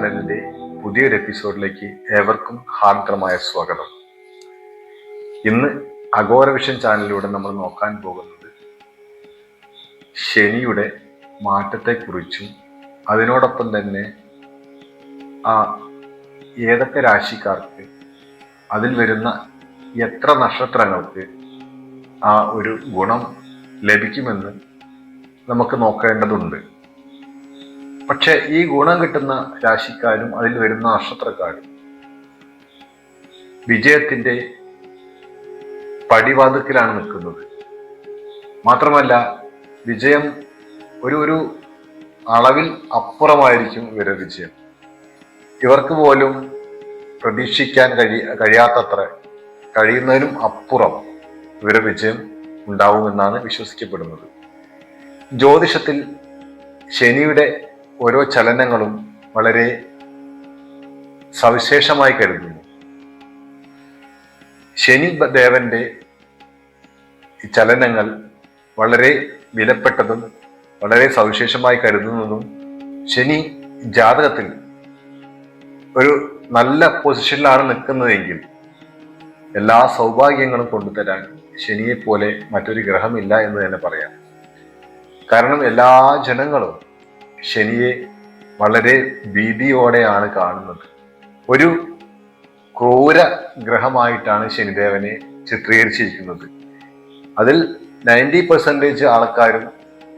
ചാനലിന്റെ പുതിയൊരു എപ്പിസോഡിലേക്ക് ഏവർക്കും ഹാർദ്രമായ സ്വാഗതം. ഇന്ന് അഘോരവിഷൻ ചാനലിലൂടെ നമ്മൾ നോക്കാൻ പോകുന്നത് ശനിയുടെ മാറ്റത്തെക്കുറിച്ചും അതിനോടൊപ്പം തന്നെ ആ ഏതൊക്കെ രാശിക്കാർക്ക് അതിൽ വരുന്ന എത്ര നക്ഷത്രങ്ങൾക്ക് ആ ഒരു ഗുണം ലഭിക്കുമെന്ന് നമുക്ക് നോക്കേണ്ടതുണ്ട്. പക്ഷെ ഈ ഗുണം കിട്ടുന്ന രാശിക്കാരും അതിൽ വരുന്ന നക്ഷത്രക്കാരും വിജയത്തിന്റെ പടിവാതുക്കിലാണ് നിൽക്കുന്നത്. മാത്രമല്ല വിജയം ഒരു ഒരു അളവിൽ അപ്പുറമായിരിക്കും ഇവരുടെ വിജയം. ഇവർക്ക് പോലും പ്രതീക്ഷിക്കാൻ കഴി കഴിയാത്തത്ര കഴിയുന്നതിനും അപ്പുറം ഇവരുടെ വിജയം ഉണ്ടാവുമെന്നാണ് വിശ്വസിക്കപ്പെടുന്നത്. ജ്യോതിഷത്തിൽ ശനിയുടെ ഓരോ ചലനങ്ങളും വളരെ സവിശേഷമായി കരുതുന്നു. ശനി ദേവന്റെ ചലനങ്ങൾ വളരെ വിലപ്പെട്ടതും വളരെ സവിശേഷമായി കരുതുന്നതും ശനി ജാതകത്തിൽ ഒരു നല്ല പൊസിഷനിലാണ് നിൽക്കുന്നതെങ്കിൽ എല്ലാ സൗഭാഗ്യങ്ങളും കൊണ്ടുതരാൻ ശനിയെ പോലെ മറ്റൊരു ഗ്രഹമില്ല എന്ന് തന്നെ പറയാം. കാരണം എല്ലാ ജനങ്ങളും ശനിയെ വളരെ ഭീതിയോടെയാണ് കാണുന്നത്. ഒരു ക്രൂര ഗ്രഹമായിട്ടാണ് ശനിദേവനെ ചിത്രീകരിച്ചിരിക്കുന്നത്. അതിൽ നയന്റി പെർസെന്റേജ് ആൾക്കാരും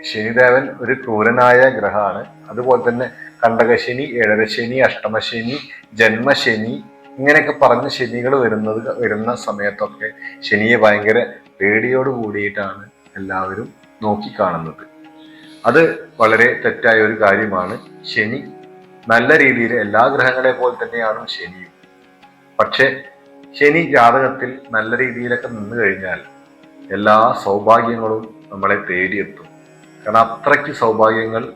ശനിദേവൻ ഒരു ക്രൂരനായ ഗ്രഹമാണ്. അതുപോലെ തന്നെ കണ്ടകശനി ഏഴരശനി അഷ്ടമശനി ജന്മശനി ഇങ്ങനെയൊക്കെ പറഞ്ഞ ശനികൾ വരുന്നത് വരുന്ന സമയത്തൊക്കെ ശനിയെ ഭയങ്കര പേടിയോട് കൂടിയിട്ടാണ് എല്ലാവരും നോക്കിക്കാണുന്നത്. അത് വളരെ തെറ്റായ ഒരു കാര്യമാണ് ശനി. നല്ല രീതിയിൽ എല്ലാ ഗ്രഹങ്ങളെ പോലെ തന്നെയാണ് ശനിയും. പക്ഷെ ശനി ജാതകത്തിൽ നല്ല രീതിയിലൊക്കെ നിന്ന് കഴിഞ്ഞാൽ എല്ലാ സൗഭാഗ്യങ്ങളും നമ്മളെ തേടിയെത്തും. കാരണം അത്രയ്ക്ക് സൗഭാഗ്യങ്ങൾ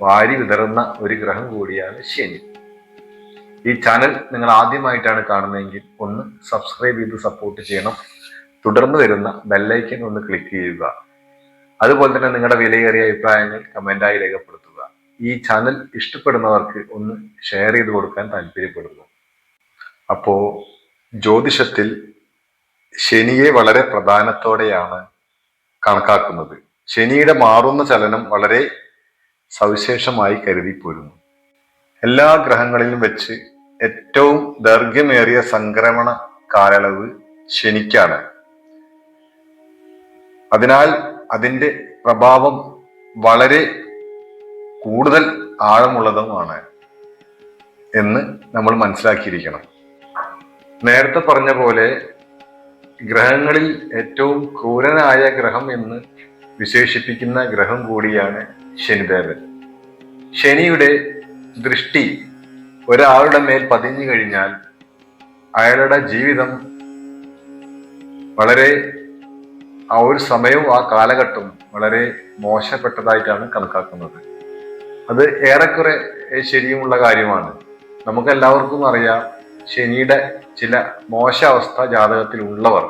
വാരി വിതറുന്ന ഒരു ഗ്രഹം കൂടിയാണ് ശനി. ഈ ചാനൽ നിങ്ങൾ ആദ്യമായിട്ടാണ് കാണുന്നതെങ്കിൽ ഒന്ന് സബ്സ്ക്രൈബ് ചെയ്ത് സപ്പോർട്ട് ചെയ്യണം. തുടർന്ന് വരുന്ന ബെല്ലൈക്കൻ ഒന്ന് ക്ലിക്ക് ചെയ്യുക. അതുപോലെ തന്നെ നിങ്ങളുടെ വിലയേറിയ അഭിപ്രായങ്ങൾ കമന്റായി രേഖപ്പെടുത്തുക. ഈ ചാനൽ ഇഷ്ടപ്പെടുന്നവർക്ക് ഒന്ന് ഷെയർ ചെയ്ത് കൊടുക്കാൻ താല്പര്യപ്പെടുന്നു. അപ്പോ ജ്യോതിഷത്തിൽ ശനിയെ വളരെ പ്രധാനത്തോടെയാണ് കണക്കാക്കുന്നത്. ശനിയുടെ മാറുന്ന ചലനം വളരെ സവിശേഷമായി കരുതിപ്പോരുന്നു എല്ലാ ഗ്രഹങ്ങളിലും വെച്ച് ഏറ്റവും ദൈർഘ്യമേറിയ സംക്രമണ കാലയളവ് ശനിക്കാണ്. അതിനാൽ അതിന്റെ പ്രഭാവം വളരെ കൂടുതൽ ആഴമുള്ളതുമാണ് എന്ന് നമ്മൾ മനസ്സിലാക്കിയിരിക്കണം. നേരത്തെ പറഞ്ഞ പോലെ ഗ്രഹങ്ങളിൽ ഏറ്റവും ക്രൂരനായ ഗ്രഹം എന്ന് വിശേഷിപ്പിക്കുന്ന ഗ്രഹം കൂടിയാണ് ശനിദേവൻ. ശനിയുടെ ദൃഷ്ടി ഒരാളുടെ മേൽ പതിഞ്ഞു കഴിഞ്ഞാൽ അയാളുടെ ജീവിതം വളരെ ആ ഒരു സമയവും ആ കാലഘട്ടവും വളരെ മോശപ്പെട്ടതായിട്ടാണ് കണക്കാക്കുന്നത്. അത് ഏറെക്കുറെ ശരിയുമുള്ള കാര്യമാണ്. നമുക്ക് എല്ലാവർക്കും അറിയാം ശനിയുടെ ചില മോശാവസ്ഥ ജാതകത്തിൽ ഉള്ളവർ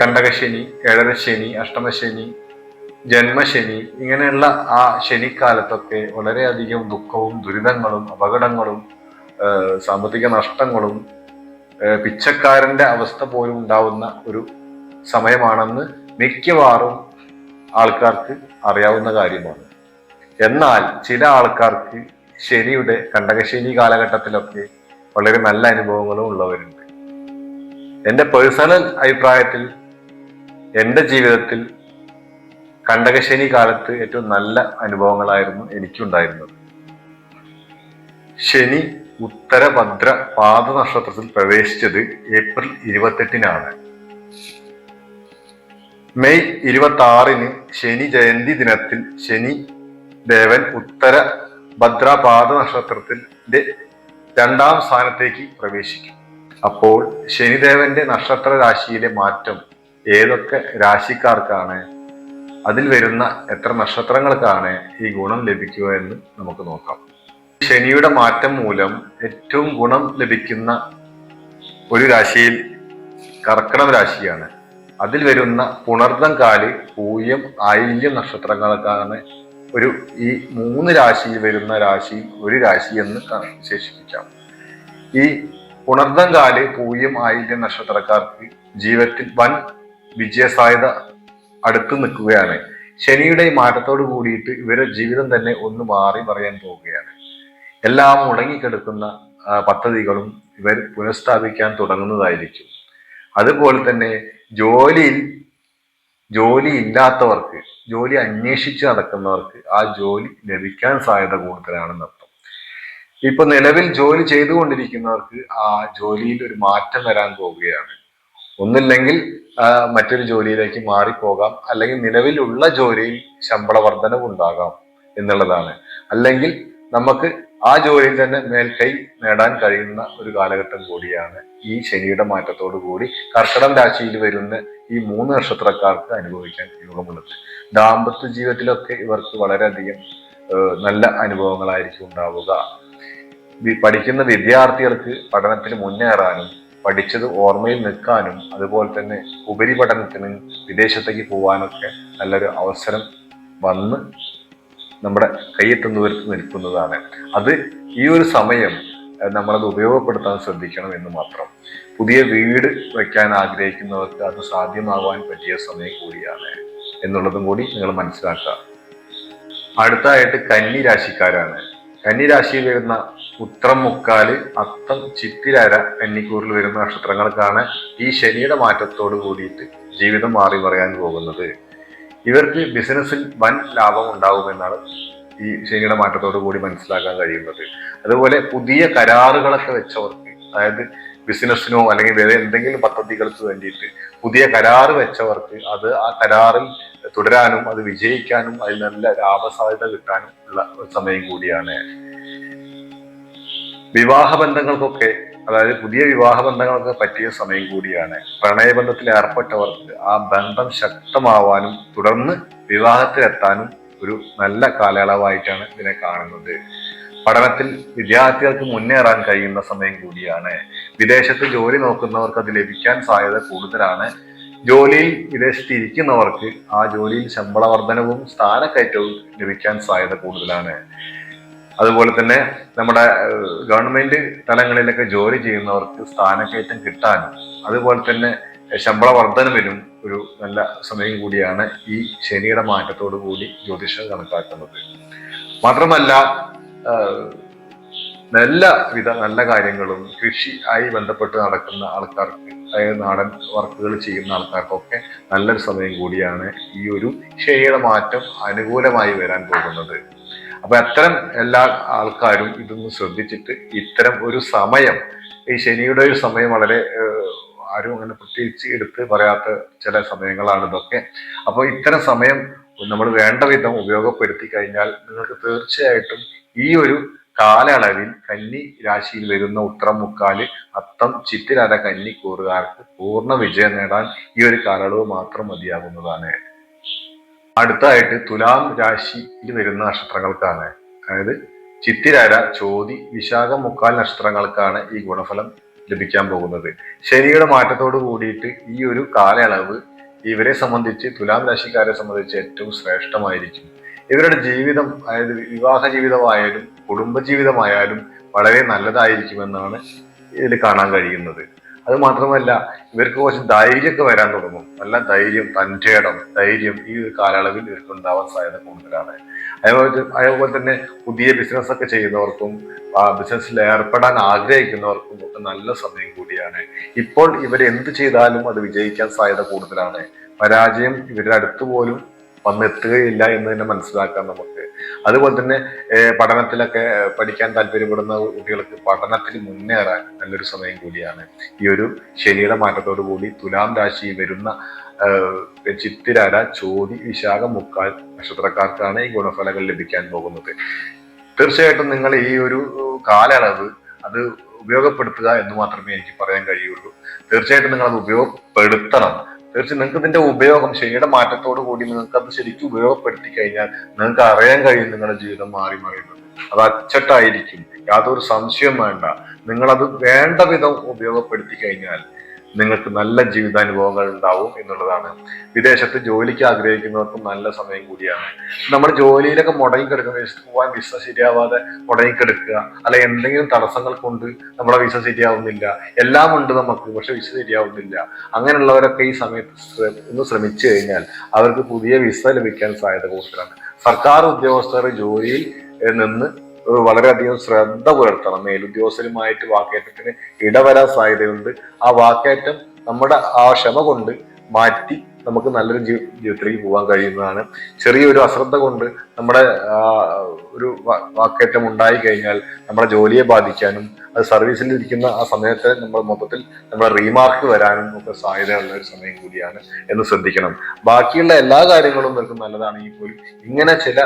കണ്ടകശനി ഏഴര ശനി അഷ്ടമശനി ജന്മശനി ഇങ്ങനെയുള്ള ആ ശനിക്കാലത്തൊക്കെ വളരെയധികം ദുഃഖവും ദുരിതങ്ങളും അപകടങ്ങളും സാമ്പത്തിക നഷ്ടങ്ങളും പിച്ചക്കാരന്റെ അവസ്ഥ പോലും ഉണ്ടാവുന്ന ഒരു സമയമാണെന്ന് മിക്കവാറും ആൾക്കാർക്ക് അറിയാവുന്ന കാര്യമാണ്. എന്നാൽ ചില ആൾക്കാർക്ക് ശനിയുടെ കണ്ടകശനി കാലഘട്ടത്തിലൊക്കെ വളരെ നല്ല അനുഭവങ്ങളും ഉള്ളവരുണ്ട്. എന്റെ പേഴ്സണൽ അഭിപ്രായത്തിൽ എന്റെ ജീവിതത്തിൽ കണ്ടകശനി കാലത്ത് ഏറ്റവും നല്ല അനുഭവങ്ങളായിരുന്നു എനിക്കുണ്ടായിരുന്നത്. ശനി ഉത്തരഭദ്ര പാദ നക്ഷത്രത്തിൽ പ്രവേശിച്ചത് ഏപ്രിൽ ഇരുപത്തെട്ടിനാണ്. മെയ് ഇരുപത്തി ആറിന് ശനി ജയന്തി ദിനത്തിൽ ശനി ദേവൻ ഉത്തര ഭദ്രപാദ നക്ഷത്രത്തിന്റെ രണ്ടാം സ്ഥാനത്തേക്ക് പ്രവേശിക്കും. അപ്പോൾ ശനിദേവന്റെ നക്ഷത്ര രാശിയിലെ മാറ്റം ഏതൊക്കെ രാശിക്കാർക്കാണ്? അതിൽ വരുന്ന എത്ര നക്ഷത്രങ്ങൾക്കാണ് ഈ ഗുണം ലഭിക്കുക എന്ന് നമുക്ക് നോക്കാം. ശനിയുടെ മാറ്റം മൂലം ഏറ്റവും ഗുണം ലഭിക്കുന്ന ഒരു രാശിയിൽ കർക്കിടക രാശിയാണ്. അതിൽ വരുന്ന പുണർദം കാൽ പൂയം ആയില്യം നക്ഷത്രങ്ങൾക്കാണ് ഒരു ഈ മൂന്ന് രാശിയിൽ വരുന്ന രാശി ഒരു രാശി എന്ന് വിശേഷിപ്പിക്കാം. ഈ ഉണർന്നങ്കാൽ പൂയം ആയില്യം നക്ഷത്രക്കാർക്ക് ജീവിതത്തിൽ വൻ വിജയസാധ്യത അടുത്ത് നിൽക്കുകയാണ്. ശനിയുടെ മാറ്റത്തോട് കൂടിയിട്ട് ഇവരുടെ ജീവിതം തന്നെ ഒന്ന് മാറി പറയാൻ പോവുകയാണ്. എല്ലാം മുടങ്ങിക്കിടക്കുന്ന പദ്ധതികളും ഇവർ പുനഃസ്ഥാപിക്കാൻ തുടങ്ങുന്നതായിരിക്കും. അതുപോലെ തന്നെ ജോലിയിൽ ജോലി ഇല്ലാത്തവർക്ക് ജോലി അന്വേഷിച്ച് നടക്കുന്നവർക്ക് ആ ജോലി ലഭിക്കാൻ സാധ്യത കൂടുതലാണെന്ന് അർത്ഥം. ഇപ്പൊ നിലവിൽ ജോലി ചെയ്തുകൊണ്ടിരിക്കുന്നവർക്ക് ആ ജോലിയിൽ ഒരു മാറ്റം വരാൻ പോവുകയാണ്. ഒന്നില്ലെങ്കിൽ മറ്റൊരു ജോലിയിലേക്ക് മാറിപ്പോകാം. അല്ലെങ്കിൽ നിലവിലുള്ള ജോലിയിൽ ശമ്പള വർധനവ് ഉണ്ടാകാം എന്നുള്ളതാണ്. അല്ലെങ്കിൽ നമുക്ക് ആ ജോലിയിൽ തന്നെ മേൽക്കൈ നേടാൻ കഴിയുന്ന ഒരു കാലഘട്ടം കൂടിയാണ് ഈ ശനിയുടെ മാറ്റത്തോടു കൂടി കർക്കടം രാശിയിൽ വരുന്ന ഈ മൂന്ന് നക്ഷത്രക്കാർക്ക് അനുഭവിക്കാൻ യോഗമുള്ളത്. ദാമ്പത്യ ജീവിതത്തിലൊക്കെ ഇവർക്ക് വളരെയധികം നല്ല അനുഭവങ്ങളായിരിക്കും ഉണ്ടാവുക. പഠിക്കുന്ന വിദ്യാർത്ഥികൾക്ക് പഠനത്തിൽ മുന്നേറാനും പഠിച്ചത് ഓർമ്മയിൽ നിൽക്കാനും അതുപോലെ തന്നെ ഉപരിപഠനത്തിന് വിദേശത്തേക്ക് പോകാനൊക്കെ നല്ലൊരു അവസരം വന്ന് നമ്മുടെ കയ്യെത്തുന്നവർക്ക് നിൽക്കുന്നതാണ്. അത് ഈ ഒരു സമയം നമ്മളത് ഉപയോഗപ്പെടുത്താൻ ശ്രദ്ധിക്കണം എന്ന് മാത്രം. പുതിയ വീട് വയ്ക്കാൻ ആഗ്രഹിക്കുന്നവർക്ക് അത് സാധ്യമാവാൻ പറ്റിയ സമയം കൂടിയാണ് എന്നുള്ളതും കൂടി നിങ്ങൾ മനസ്സിലാക്കുക. അടുത്തായിട്ട് കന്നി രാശിക്കാരാണ്. കന്നി രാശിയിൽ വരുന്ന ഉത്രം മുക്കാൽ അത്തം ചിത്തിരാര കന്നിക്കൂറിൽ വരുന്ന നക്ഷത്രങ്ങൾക്കാണ് ഈ ശനിയുടെ മാറ്റത്തോട് കൂടിയിട്ട് ജീവിതം മാറി പറയാൻ പോകുന്നത്. ഇവർക്ക് ബിസിനസ്സിൽ വൻ ലാഭം ഉണ്ടാകുമെന്നാണ് ഈ ശനിയുടെ മാറ്റത്തോട് കൂടി മനസ്സിലാക്കാൻ കഴിയുന്നത്. അതുപോലെ പുതിയ കരാറുകളൊക്കെ വെച്ചവർക്ക് അതായത് ബിസിനസ്സിനോ അല്ലെങ്കിൽ വേറെ എന്തെങ്കിലും പദ്ധതികൾക്ക് വേണ്ടിയിട്ട് പുതിയ കരാറ് വെച്ചവർക്ക് അത് ആ കരാറിൽ തുടരാനും അത് വിജയിക്കാനും അതിൽ നല്ല ലാഭസാധ്യത കിട്ടാനും ഉള്ള സമയം കൂടിയാണ്. വിവാഹ ബന്ധങ്ങൾക്കൊക്കെ അതായത് പുതിയ വിവാഹ ബന്ധങ്ങൾക്ക് പറ്റിയ സമയം കൂടിയാണ്. പ്രണയബന്ധത്തിൽ ഏർപ്പെട്ടവർക്ക് ആ ബന്ധം ശക്തമാവാനും തുടർന്ന് വിവാഹത്തിലെത്താനും ഒരു നല്ല കാലയളവായിട്ടാണ് ഇതിനെ കാണുന്നത്. പഠനത്തിൽ വിദ്യാർത്ഥികൾക്ക് മുന്നേറാൻ കഴിയുന്ന സമയം കൂടിയാണ്. വിദേശത്ത് ജോലി നോക്കുന്നവർക്ക് അത് ലഭിക്കാൻ സാധ്യത കൂടുതലാണ്. ജോലിയിൽ വിദേശത്ത് ഇരിക്കുന്നവർക്ക് ആ ജോലിയിൽ ശമ്പള വർധനവും സ്ഥാനക്കയറ്റവും ലഭിക്കാൻ സാധ്യത കൂടുതലാണ്. അതുപോലെ തന്നെ നമ്മുടെ ഗവൺമെന്റ് തലങ്ങളിലൊക്കെ ജോലി ചെയ്യുന്നവർക്ക് സ്ഥാനക്കയറ്റം കിട്ടാനും അതുപോലെ തന്നെ ശമ്പള വർധനവിനും ഒരു നല്ല സമയം കൂടിയാണ് ഈ ശനിയുടെ മാറ്റത്തോടു കൂടി ജ്യോതിഷം കണക്കാക്കുന്നത്. മാത്രമല്ല നല്ല വിധ നല്ല കാര്യങ്ങളും കൃഷി ആയി ബന്ധപ്പെട്ട് നടക്കുന്ന ആൾക്കാർക്ക് അതായത് നാടൻ വർക്കുകൾ ചെയ്യുന്ന ആൾക്കാർക്കൊക്കെ നല്ലൊരു സമയം കൂടിയാണ് ഈ ഒരു ശനിയുടെ മാറ്റം അനുകൂലമായി വരാൻ പോകുന്നത്. അപ്പൊ അത്തരം എല്ലാ ആൾക്കാരും ഇതൊന്ന് ശ്രദ്ധിച്ചിട്ട് ഇത്തരം ഒരു സമയം ഈ ശനിയുടെ ഒരു സമയം വളരെ ആരും അങ്ങനെ പ്രത്യേകിച്ച് എടുത്ത് പറയാത്ത ചില സമയങ്ങളാണ് ഇതൊക്കെ. അപ്പോൾ ഇത്തരം സമയം നമ്മൾ വേണ്ട വിധം ഉപയോഗപ്പെടുത്തി കഴിഞ്ഞാൽ നിങ്ങൾക്ക് തീർച്ചയായിട്ടും ഈ ഒരു കാലയളവിൽ കന്നി രാശിയിൽ വരുന്ന ഉത്തരം മുക്കാൽ അത്തം ചിത്തിരര കന്നി കൂറുകാർക്ക് പൂർണ വിജയം നേടാൻ ഈ ഒരു കാലയളവ് മാത്രം മതിയാകുന്നതാണ്. അടുത്തായിട്ട് തുലാം രാശിയിൽ വരുന്ന നക്ഷത്രങ്ങൾക്കാണ്. അതായത് ചിത്തിരാര ചോതി വിശാഖ മുക്കാൽ നക്ഷത്രങ്ങൾക്കാണ് ഈ ഗുണഫലം ലഭിക്കാൻ പോകുന്നത്. ശനിയുടെ മാറ്റത്തോട് കൂടിയിട്ട് ഈ ഒരു കാലയളവ് ഇവരെ സംബന്ധിച്ച് തുലാം രാശിക്കാരെ സംബന്ധിച്ച് ഏറ്റവും ശ്രേഷ്ഠമായിരിക്കും. ഇവരുടെ ജീവിതം അതായത് വിവാഹ ജീവിതമായാലും കുടുംബ ജീവിതമായാലും വളരെ നല്ലതായിരിക്കുമെന്നാണ് ഇതിൽ കാണാൻ കഴിയുന്നത്. അത് മാത്രമല്ല ഇവർക്ക് കുറച്ച് ധൈര്യമൊക്കെ വരാൻ തുടങ്ങും. നല്ല ധൈര്യം തന്റെ ഇടം ധൈര്യം ഈ ഒരു കാലയളവിൽ ഇവർക്ക് ഉണ്ടാവാൻ സാധ്യത കൂടുതലാണ്. അതേപോലെ അതേപോലെ തന്നെ പുതിയ ബിസിനസ് ഒക്കെ ചെയ്യുന്നവർക്കും ബിസിനസ്സിൽ ഏർപ്പെടാൻ ആഗ്രഹിക്കുന്നവർക്കും ഒക്കെ നല്ല സമയം കൂടിയാണ്. ഇപ്പോൾ ഇവർ എന്ത് ചെയ്താലും അത് വിജയിക്കാൻ സാധ്യത കൂടുതലാണ്. പരാജയം ഇവരുടെ അടുത്ത് പോലും വന്നെത്തുകയില്ല എന്ന് തന്നെ മനസ്സിലാക്കാം നമുക്ക്. അതുപോലെ തന്നെ പഠനത്തിലൊക്കെ പഠിക്കാൻ താല്പര്യപ്പെടുന്ന കുട്ടികൾക്ക് പഠനത്തിൽ മുന്നേറാൻ നല്ലൊരു സമയം കൂടിയാണ്. ഈ ഒരു ശനിയുടെ മാറ്റത്തോടു കൂടി തുലാം രാശിയിൽ വരുന്ന ചിത്തിരാര ചോതി വിശാഖ മുക്കാൽ നക്ഷത്രക്കാർക്കാണ് ഈ ഗുണഫലങ്ങൾ ലഭിക്കാൻ പോകുന്നത്. തീർച്ചയായിട്ടും നിങ്ങൾ ഈ ഒരു കാലയളവ് അത് ഉപയോഗപ്പെടുത്തുക എന്ന് മാത്രമേ എനിക്ക് പറയാൻ കഴിയുള്ളൂ. തീർച്ചയായിട്ടും നിങ്ങൾ അത് ഉപയോഗപ്പെടുത്തണം. തീർച്ചയായും നിങ്ങൾക്ക് ഇതിന്റെ ഉപയോഗം ശരിയുടെ മാറ്റത്തോടു കൂടി നിങ്ങൾക്ക് അത് ശരിക്കും ഉപയോഗപ്പെടുത്തി കഴിഞ്ഞാൽ നിങ്ങൾക്ക് അറിയാൻ കഴിയും നിങ്ങളുടെ ജീവിതം മാറി മറിയുന്നത് അത് അച്ചട്ടായിരിക്കും. യാതൊരു സംശയം വേണ്ട. നിങ്ങളത് വേണ്ട വിധം ഉപയോഗപ്പെടുത്തി കഴിഞ്ഞാൽ നിങ്ങൾക്ക് നല്ല ജീവിതാനുഭവങ്ങൾ ഉണ്ടാവും എന്നുള്ളതാണ്. വിദേശത്ത് ജോലിക്ക് ആഗ്രഹിക്കുന്നവർക്കും നല്ല സമയം കൂടിയാണ്. നമ്മൾ ജോലിയിലൊക്കെ മുടങ്ങിക്കിടക്കുന്ന വിദേശത്ത് പോകാൻ വിസ ശരിയാവാതെ മുടങ്ങിക്കിടക്കുക അല്ലെ എന്തെങ്കിലും തടസ്സങ്ങൾ കൊണ്ട് നമ്മുടെ വിസ ശരിയാവുന്നില്ല എല്ലാം ഉണ്ട് നമുക്ക് പക്ഷെ വിസ ശരിയാവുന്നില്ല അങ്ങനെയുള്ളവരൊക്കെ ഈ സമയത്ത് ഒന്ന് ശ്രമിച്ചു കഴിഞ്ഞാൽ അവർക്ക് പുതിയ വിസ ലഭിക്കാൻ സാധ്യത കൂടുതലാണ്. സർക്കാർ ഉദ്യോഗസ്ഥർ ജോലിയിൽ നിന്ന് വളരെയധികം ശ്രദ്ധ പുലർത്തണം. മേലുദ്യോഗസ്ഥരുമായിട്ട് വാക്കേറ്റത്തിന് ഇടവരാൻ സാധ്യതയുണ്ട്. ആ വാക്കേറ്റം നമ്മുടെ ആ ക്ഷമ കൊണ്ട് മാറ്റി നമുക്ക് നല്ലൊരു ജീ- ജീവിതത്തിലേക്ക് പോകാൻ കഴിയുന്നതാണ്. ചെറിയൊരു അശ്രദ്ധ കൊണ്ട് നമ്മുടെ ഒരു വാക്കേറ്റം ഉണ്ടായി കഴിഞ്ഞാൽ നമ്മുടെ ജോലിയെ ബാധിക്കാനും അത് സർവീസിൽ ഇരിക്കുന്ന ആ സമയത്തെ നമ്മൾ മൊത്തത്തിൽ നമ്മുടെ റീമാർക്ക് വരാനും ഒക്കെ സാധ്യതയുള്ള ഒരു സമയം കൂടിയാണ് എന്ന് ശ്രദ്ധിക്കണം. ബാക്കിയുള്ള എല്ലാ കാര്യങ്ങളും നിൽക്കും നല്ലതാണെങ്കിൽ പോലും ഇങ്ങനെ ചില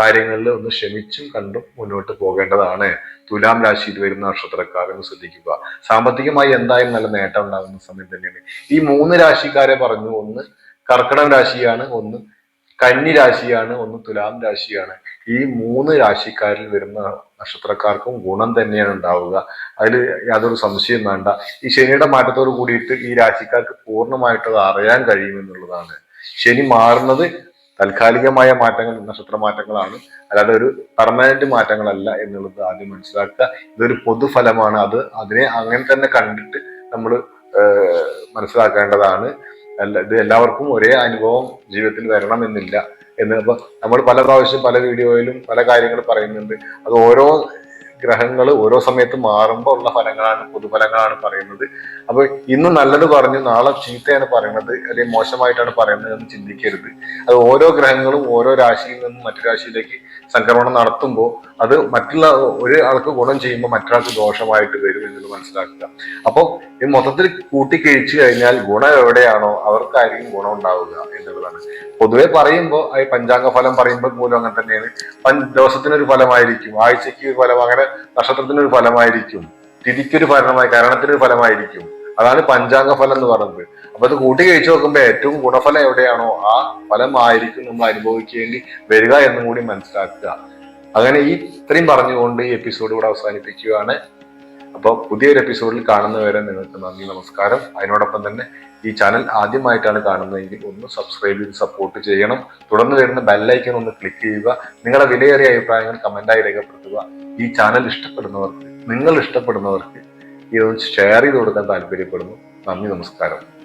കാര്യങ്ങളിൽ ഒന്ന് ക്ഷമിച്ചും കണ്ടും മുന്നോട്ട് പോകേണ്ടതാണ്. തുലാം രാശിയിൽ വരുന്ന നക്ഷത്രക്കാരെന്ന് ശ്രദ്ധിക്കുക. സാമ്പത്തികമായി എന്തായാലും നല്ല നേട്ടം ഉണ്ടാകുന്ന സമയം തന്നെയാണ്. ഈ മൂന്ന് രാശിക്കാരെ പറഞ്ഞു ഒന്ന് കർക്കിടക രാശിയാണ് ഒന്ന് കന്നി രാശിയാണ് ഒന്ന് തുലാം രാശിയാണ്. ഈ മൂന്ന് രാശിക്കാരിൽ വരുന്ന നക്ഷത്രക്കാർക്കും ഗുണം തന്നെയാണ് ഉണ്ടാവുക. അതിൽ യാതൊരു സംശയം വേണ്ട. ഈ ശനിയുടെ മാറ്റത്തോട് കൂടിയിട്ട് ഈ രാശിക്കാർക്ക് പൂർണമായിട്ട് അത് അറിയാൻ കഴിയുമെന്നുള്ളതാണ്. ശനി മാറുന്നത് താൽക്കാലികമായ മാറ്റങ്ങൾ നക്ഷത്ര മാറ്റങ്ങളാണ്. അല്ലാതെ ഒരു പെർമനന്റ് മാറ്റങ്ങളല്ല എന്നുള്ളത് ആദ്യം മനസ്സിലാക്കുക. ഇതൊരു പൊതുഫലമാണ്. അത് അതിനെ അങ്ങനെ തന്നെ കണ്ടിട്ട് നമ്മൾ മനസ്സിലാക്കേണ്ടതാണ്. അല്ല ഇത് എല്ലാവർക്കും ഒരേ അനുഭവം ജീവിതത്തിൽ വരണമെന്നില്ല എന്ന്. അപ്പൊ നമ്മൾ പല പ്രാവശ്യം പല വീഡിയോയിലും പല കാര്യങ്ങൾ പറയുന്നുണ്ട്. അത് ഓരോ ഗ്രഹങ്ങൾ ഓരോ സമയത്ത് മാറുമ്പോൾ ഉള്ള ഫലങ്ങളാണ് പൊതുഫലങ്ങളാണ് പറയുന്നത്. അപ്പൊ ഇന്ന് നല്ലത് പറഞ്ഞു നാളെ ചീത്തയാണ് പറയുന്നത് അല്ലെങ്കിൽ മോശമായിട്ടാണ് പറയുന്നത് എന്ന് ചിന്തിക്കരുത്. അത് ഓരോ ഗ്രഹങ്ങളും ഓരോ രാശിയിൽ നിന്നും മറ്റു രാശിയിലേക്ക് സംക്രമണം നടത്തുമ്പോൾ അത് മറ്റുള്ള ഒരാൾക്ക് ഗുണം ചെയ്യുമ്പോൾ മറ്റൊരാൾക്ക് ദോഷമായിട്ട് വരും എന്നുള്ളത് മനസ്സിലാക്കുക. അപ്പോൾ ഈ മൊത്തത്തിൽ കൂട്ടിക്കഴിച്ചു കഴിഞ്ഞാൽ ഗുണം എവിടെയാണോ അവർക്കായിരിക്കും ഗുണം ഉണ്ടാവുക എന്നുള്ളതാണ്. പൊതുവെ പറയുമ്പോൾ ഈ പഞ്ചാംഗ ഫലം പറയുമ്പോൾ പോലും അങ്ങനെ തന്നെയാണ്. ദിവസത്തിനൊരു ഫലമായിരിക്കും ആഴ്ചയ്ക്ക് ഒരു ഫലം അങ്ങനെ നക്ഷത്രത്തിനൊരു ഫലമായിരിക്കും. തിരിക്കൊരു ഫലമായി കരണത്തിനൊരു ഫലമായിരിക്കും. അതാണ് പഞ്ചാംഗ ഫലം എന്ന് പറയുന്നത്. അപ്പൊ അത് കൂട്ടി കഴിച്ചു നോക്കുമ്പോൾ ഏറ്റവും ഗുണഫലം എവിടെയാണോ ആ ഫലം ആയിരിക്കും നമ്മൾ അനുഭവിക്കേണ്ടി വരിക എന്നും കൂടി മനസ്സിലാക്കുക. അങ്ങനെ ഈ ഇത്രയും പറഞ്ഞുകൊണ്ട് ഈ എപ്പിസോഡ് ഇവിടെ അവസാനിപ്പിക്കുകയാണ്. അപ്പോൾ പുതിയൊരു എപ്പിസോഡിൽ കാണുന്നവരെ നിങ്ങൾക്ക് നന്ദി നമസ്കാരം. അതിനോടൊപ്പം തന്നെ ഈ ചാനൽ ആദ്യമായിട്ടാണ് കാണുന്നതെങ്കിൽ ഒന്ന് സബ്സ്ക്രൈബ് ചെയ്ത് സപ്പോർട്ട് ചെയ്യണം. തുടർന്ന് വരുന്ന ബെല്ലൈക്കൺ ഒന്ന് ക്ലിക്ക് ചെയ്യുക. നിങ്ങളുടെ വിലയേറിയ അഭിപ്രായങ്ങൾ കമന്റായി രേഖപ്പെടുത്തുക. ഈ ചാനൽ ഇഷ്ടപ്പെടുന്നവർക്ക് നിങ്ങൾ ഇഷ്ടപ്പെടുന്നവർക്ക് ഇതൊന്ന് ഷെയർ ചെയ്ത് കൊടുക്കാൻ താല്പര്യപ്പെടുന്നു. നന്ദി നമസ്കാരം.